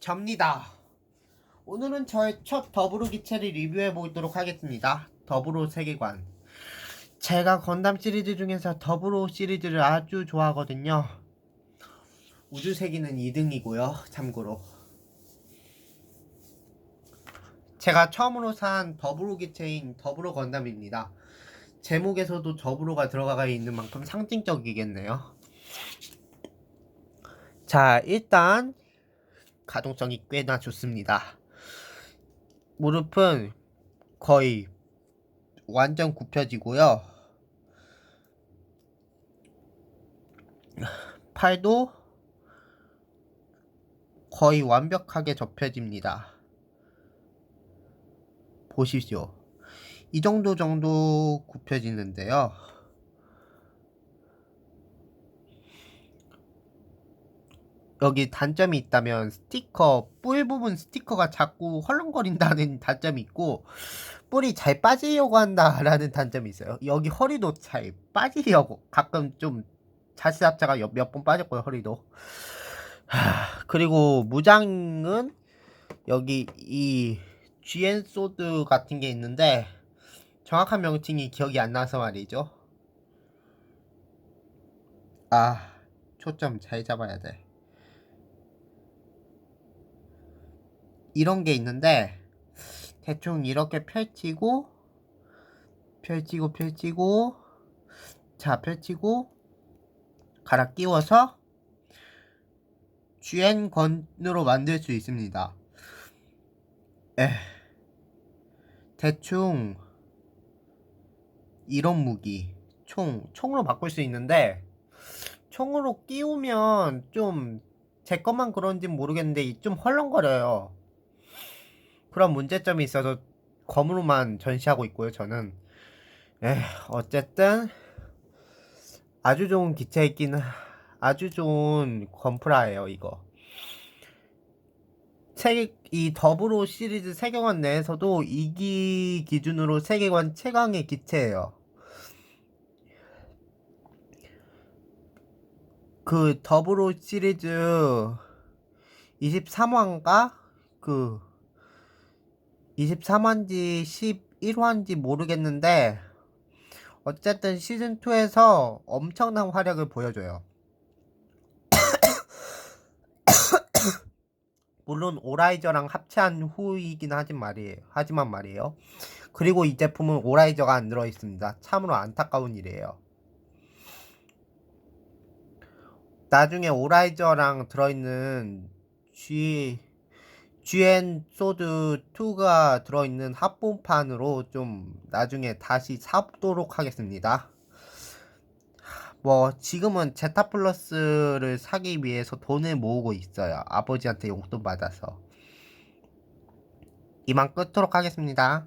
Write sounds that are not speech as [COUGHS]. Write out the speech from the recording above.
접니다. 오늘은 저의 첫 더블로 기체를 리뷰해 보도록 하겠습니다. 더블로 세계관. 제가 건담 시리즈 중에서 더블로 시리즈를 아주 좋아하거든요. 우주세기는 2등이고요. 참고로. 제가 처음으로 산 더블로 기체인 더블로 건담입니다. 제목에서도 더블로가 들어가 있는 만큼 상징적이겠네요. 자, 일단 가동성이 꽤나 좋습니다. 무릎은 거의 완전 굽혀지고요. 팔도 거의 완벽하게 접혀집니다. 보십시오. 이 정도 정도 굽혀지는데요. 여기 단점이 있다면 스티커 뿔 부분 스티커가 자꾸 헐렁거린다는 [LAUGHS] 단점이 있고 뿔이 잘 빠지려고 한다라는 단점이 있어요. 여기 허리도 잘 빠지려고 가끔 좀 자세 합차가 몇 번 빠졌고요 허리도. 하, 그리고 무장은 여기 이 GN 소드 같은 게 있는데 정확한 명칭이 기억이 안 나서 말이죠. 아 초점 잘 잡아야 돼. 이런 게 있는데 대충 이렇게 펼치고 펼치고 펼치고 자 펼치고 갈아 끼워서 GN 건으로 만들 수 있습니다. 에 대충 이런 무기 총 총으로 바꿀 수 있는데 총으로 끼우면 좀 제 것만 그런지 모르겠는데 좀 헐렁거려요. 그런 문제점이 있어서 검으로만 전시하고 있고요, 저는. 에, 어쨌든 아주 좋은 기체이긴 아주 좋은 건프라예요, 이거. 세계 이 더블로 시리즈 세계관 내에서도 2기 기준으로 세계관 최강의 기체예요. 그 더블로 시리즈 23화인가? 그 23화인지 11화인지 모르겠는데 어쨌든 시즌2에서 엄청난 활약을 보여줘요. [COUGHS] 물론 오라이저랑 합체한 후이긴 하진 말이에요. 하지만 말이에요. 그리고 이 제품은 오라이저가 안 들어 있습니다. 참으로 안타까운 일이에요. 나중에 오라이저랑 들어있는 G GN 소드 2가 들어있는 합본판으로 좀 나중에 다시 사도록 하겠습니다. 뭐 지금은 제타 플러스를 사기 위해서 돈을 모으고 있어요. 아버지한테 용돈 받아서. 이만 끊도록 하겠습니다.